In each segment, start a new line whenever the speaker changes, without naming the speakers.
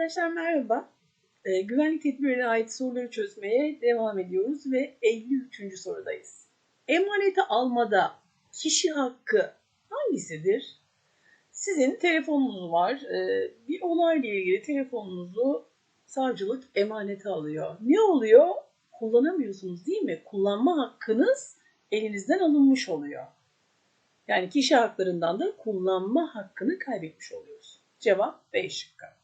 Arkadaşlar merhaba. Ee, güvenlik tedbirine ait soruları çözmeye devam ediyoruz ve 53. sorudayız. Emaneti almada kişi hakkı hangisidir? Sizin telefonunuz var. Ee, bir olayla ilgili telefonunuzu savcılık emanete alıyor. Ne oluyor? Kullanamıyorsunuz değil mi? Kullanma hakkınız elinizden alınmış oluyor. Yani kişi haklarından da kullanma hakkını kaybetmiş oluyoruz. Cevap B şıkkı.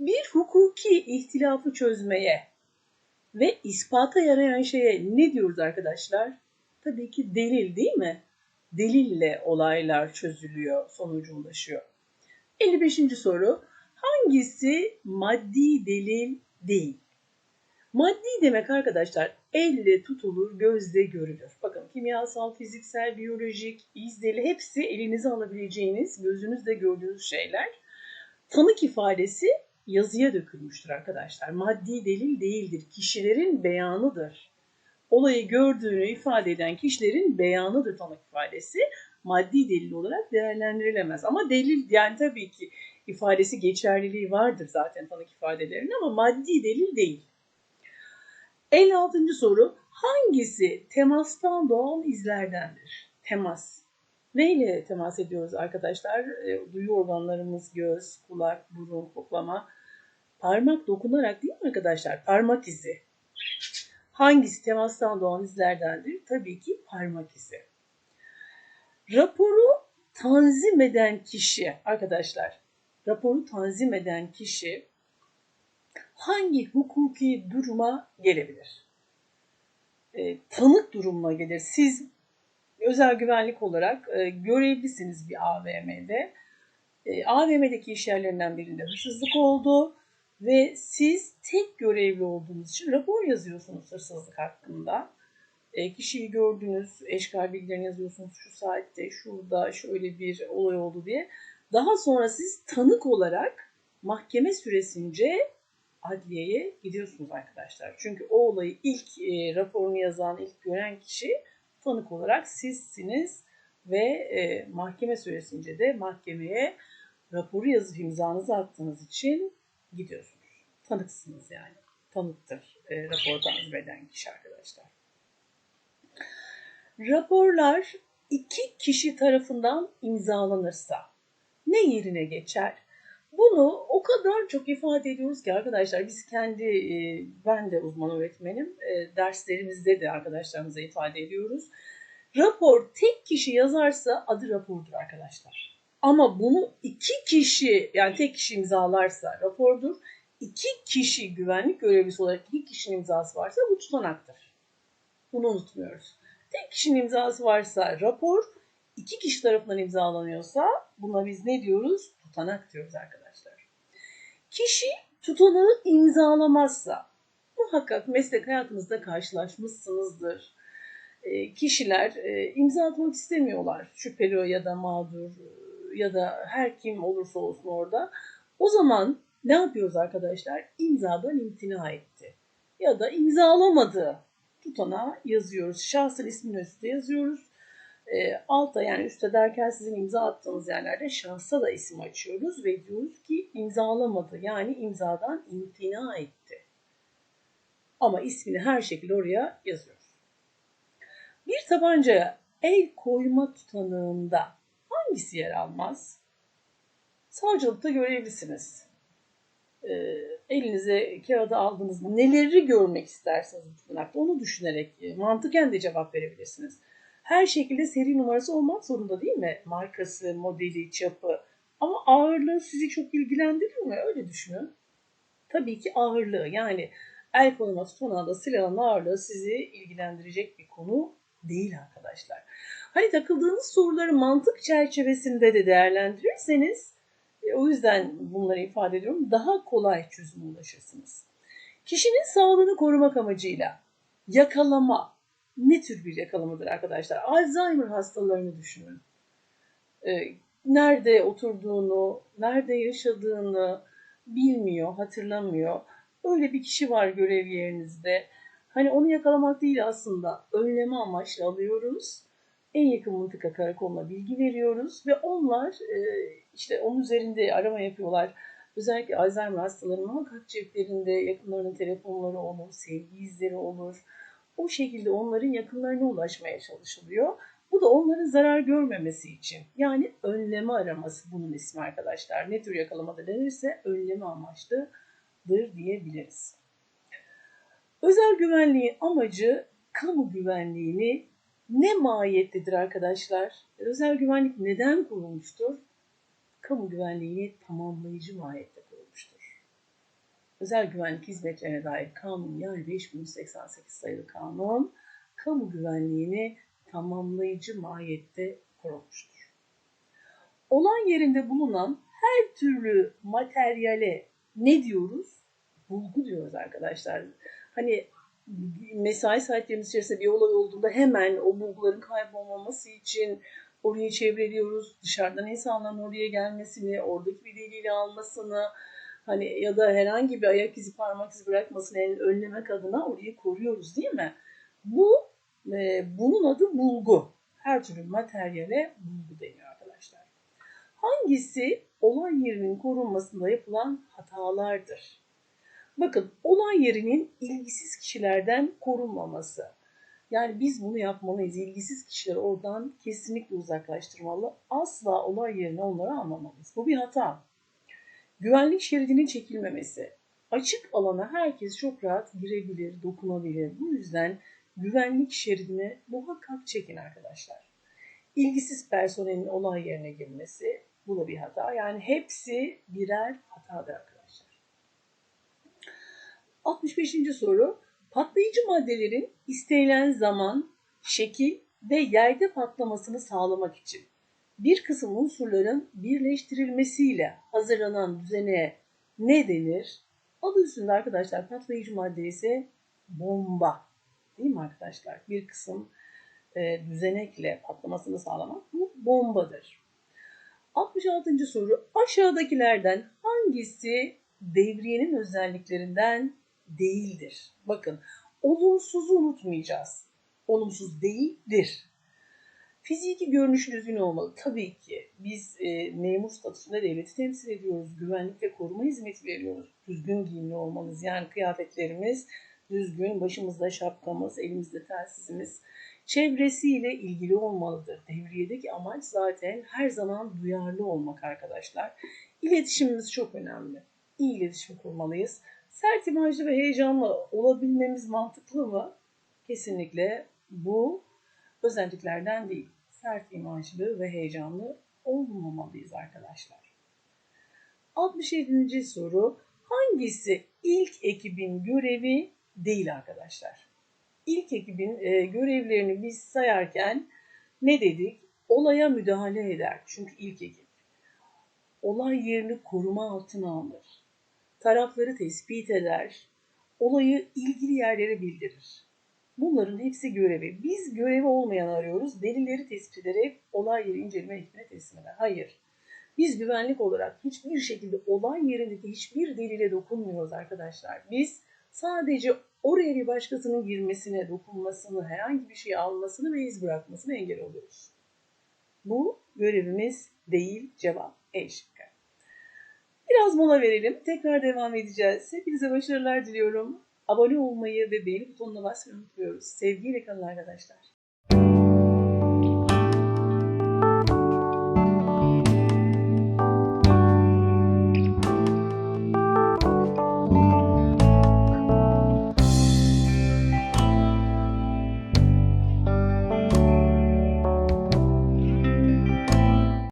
Bir hukuki ihtilafı çözmeye ve ispata yarayan şeye ne diyoruz arkadaşlar? Tabii ki delil değil mi? Delille olaylar çözülüyor, sonucu ulaşıyor. 55. soru. Hangisi maddi delil değil? Maddi demek arkadaşlar elle tutulur, gözle görülür. Bakın kimyasal, fiziksel, biyolojik, izdeli hepsi elinize alabileceğiniz, gözünüzle gördüğünüz şeyler. Tanık ifadesi yazıya dökülmüştür arkadaşlar. Maddi delil değildir. Kişilerin beyanıdır. Olayı gördüğünü ifade eden kişilerin beyanıdır tanık ifadesi. Maddi delil olarak değerlendirilemez. Ama delil yani tabii ki ifadesi geçerliliği vardır zaten tanık ifadelerinin ama maddi delil değil. 56. soru hangisi temastan doğan izlerdendir? Temas. Neyle temas ediyoruz arkadaşlar? E, duyu organlarımız göz, kulak, burun, koklama. Parmak dokunarak değil mi arkadaşlar? Parmak izi. Hangisi temastan doğan izlerdendir? Tabii ki parmak izi. Raporu tanzim eden kişi arkadaşlar, raporu tanzim eden kişi hangi hukuki duruma gelebilir? E, tanık durumuna gelir. Siz özel güvenlik olarak e, görevlisiniz bir AVM'de. E, AVM'deki iş yerlerinden birinde hırsızlık oldu ve siz tek görevli olduğunuz için rapor yazıyorsunuz hırsızlık hakkında. E, kişiyi gördünüz, eşkal bilgilerini yazıyorsunuz şu saatte, şurada şöyle bir olay oldu diye. Daha sonra siz tanık olarak mahkeme süresince adliyeye gidiyorsunuz arkadaşlar. Çünkü o olayı ilk e, raporunu yazan, ilk gören kişi tanık olarak sizsiniz ve e, mahkeme süresince de mahkemeye raporu yazıp imzanızı attığınız için gidiyorsunuz. Tanıksınız yani. Tanıktır e, raporu tanzim eden kişi arkadaşlar. Raporlar iki kişi tarafından imzalanırsa ne yerine geçer? Bunu o kadar çok ifade ediyoruz ki arkadaşlar biz kendi, e, ben de uzman öğretmenim, e, derslerimizde de arkadaşlarımıza ifade ediyoruz. Rapor tek kişi yazarsa adı rapordur arkadaşlar. Ama bunu iki kişi yani tek kişi imzalarsa rapordur. İki kişi güvenlik görevlisi olarak iki kişinin imzası varsa bu tutanaktır. Bunu unutmuyoruz. Tek kişinin imzası varsa rapor, iki kişi tarafından imzalanıyorsa buna biz ne diyoruz? Tutanak diyoruz arkadaşlar. Kişi tutanağı imzalamazsa muhakkak meslek hayatınızda karşılaşmışsınızdır. E, kişiler e, imza atmak istemiyorlar. Şüpheli ya da mağdur ya da her kim olursa olsun orada. O zaman ne yapıyoruz arkadaşlar? İmzadan imtina etti. Ya da imzalamadı tutanağı yazıyoruz. Şahsın ismini üstte yazıyoruz. E, alta yani üstte derken sizin imza attığınız yerlerde şahsa da isim açıyoruz ve diyoruz ki imzalamadı. Yani imzadan imtina etti. Ama ismini her şekilde oraya yazıyoruz. Bir tabancaya el koyma tutanağında hangisi yer almaz? Savcılıkta görevlisiniz. E, elinize kağıdı aldınız mı? Neleri görmek isterseniz bu tutanakta onu düşünerek e, mantıken de cevap verebilirsiniz. Her şekilde seri numarası olmak zorunda değil mi? Markası, modeli, çapı. Ama ağırlığı sizi çok ilgilendirir mi? Öyle düşünün. Tabii ki ağırlığı yani el konuma tutanağında silahın ağırlığı sizi ilgilendirecek bir konu değil arkadaşlar. Hani takıldığınız soruları mantık çerçevesinde de değerlendirirseniz e, o yüzden bunları ifade ediyorum. Daha kolay çözüme ulaşırsınız. Kişinin sağlığını korumak amacıyla yakalama ne tür bir yakalamadır arkadaşlar? Alzheimer hastalarını düşünün. E, nerede oturduğunu, nerede yaşadığını bilmiyor, hatırlamıyor. Öyle bir kişi var görev yerinizde. Hani onu yakalamak değil aslında önleme amaçlı alıyoruz. En yakın mıntıka karakoluna bilgi veriyoruz ve onlar e, işte onun üzerinde arama yapıyorlar. Özellikle Alzheimer hastalarının muhakkak ceplerinde yakınlarının telefonları olur, sevgi izleri olur. O şekilde onların yakınlarına ulaşmaya çalışılıyor. Bu da onların zarar görmemesi için. Yani önleme araması bunun ismi arkadaşlar. Ne tür yakalamada denirse önleme amaçlıdır diyebiliriz. Özel güvenliğin amacı kamu güvenliğini ne mahiyettedir arkadaşlar? Özel güvenlik neden kurulmuştur? Kamu güvenliğini tamamlayıcı mahiyette kurulmuştur. Özel güvenlik hizmetlerine dair kanun yani 5188 sayılı kanun kamu güvenliğini tamamlayıcı mahiyette kurulmuştur. Olan yerinde bulunan her türlü materyale ne diyoruz? Bulgu diyoruz arkadaşlar. Hani mesai saatlerimiz içerisinde bir olay olduğunda hemen o bulguların kaybolmaması için orayı çevreliyoruz. Dışarıdan insanların oraya gelmesini, oradaki bir delili almasını, hani ya da herhangi bir ayak izi parmak izi bırakmasını önlemek adına orayı koruyoruz değil mi? Bu e, bunun adı bulgu. Her türlü materyale bulgu deniyor arkadaşlar. Hangisi olay yerinin korunmasında yapılan hatalardır? Bakın olay yerinin ilgisiz kişilerden korunmaması. Yani biz bunu yapmalıyız. İlgisiz kişileri oradan kesinlikle uzaklaştırmalı. Asla olay yerine onları almamalıyız. Bu bir hata. Güvenlik şeridinin çekilmemesi. Açık alana herkes çok rahat girebilir, dokunabilir. Bu yüzden güvenlik şeridini muhakkak çekin arkadaşlar. İlgisiz personelin olay yerine girmesi bu da bir hata. Yani hepsi birer hatadır arkadaşlar. 65. soru. Patlayıcı maddelerin istenilen zaman, şekil ve yerde patlamasını sağlamak için bir kısım unsurların birleştirilmesiyle hazırlanan düzene ne denir? Adı üstünde arkadaşlar patlayıcı madde ise bomba. Değil mi arkadaşlar? Bir kısım e, düzenekle patlamasını sağlamak bu bombadır. 66. soru aşağıdakilerden hangisi devriyenin özelliklerinden değildir? Bakın olumsuzu unutmayacağız. Olumsuz değildir. Fiziki görünüşü düzgün olmalı. Tabii ki biz e, memur statüsünde devleti temsil ediyoruz. Güvenlik ve koruma hizmeti veriyoruz. Düzgün giyimli olmalıyız. Yani kıyafetlerimiz düzgün, başımızda şapkamız, elimizde telsizimiz çevresiyle ilgili olmalıdır. Devriyedeki amaç zaten her zaman duyarlı olmak arkadaşlar. İletişimimiz çok önemli. İyi iletişim kurmalıyız. Sert imajlı ve heyecanlı olabilmemiz mantıklı mı? Kesinlikle bu özelliklerden değil. Sert imajlı ve heyecanlı olmamalıyız arkadaşlar. 67. soru. Hangisi ilk ekibin görevi değil arkadaşlar? İlk ekibin e, görevlerini biz sayarken ne dedik? Olaya müdahale eder. Çünkü ilk ekip. Olay yerini koruma altına alır. Tarafları tespit eder. Olayı ilgili yerlere bildirir. Bunların hepsi görevi. Biz görevi olmayan arıyoruz. Delilleri tespit ederek olay yeri inceleme ekibine teslim eder. Hayır. Biz güvenlik olarak hiçbir şekilde olay yerindeki hiçbir delile dokunmuyoruz arkadaşlar. Biz sadece oraya bir başkasının girmesine, dokunmasını, herhangi bir şey almasını ve iz bırakmasını engel oluyoruz. Bu görevimiz değil, cevap E şıkkı. Biraz mola verelim, tekrar devam edeceğiz. Hepinize başarılar diliyorum. Abone olmayı ve beğeni butonuna basmayı unutmuyoruz. Sevgiyle kalın arkadaşlar.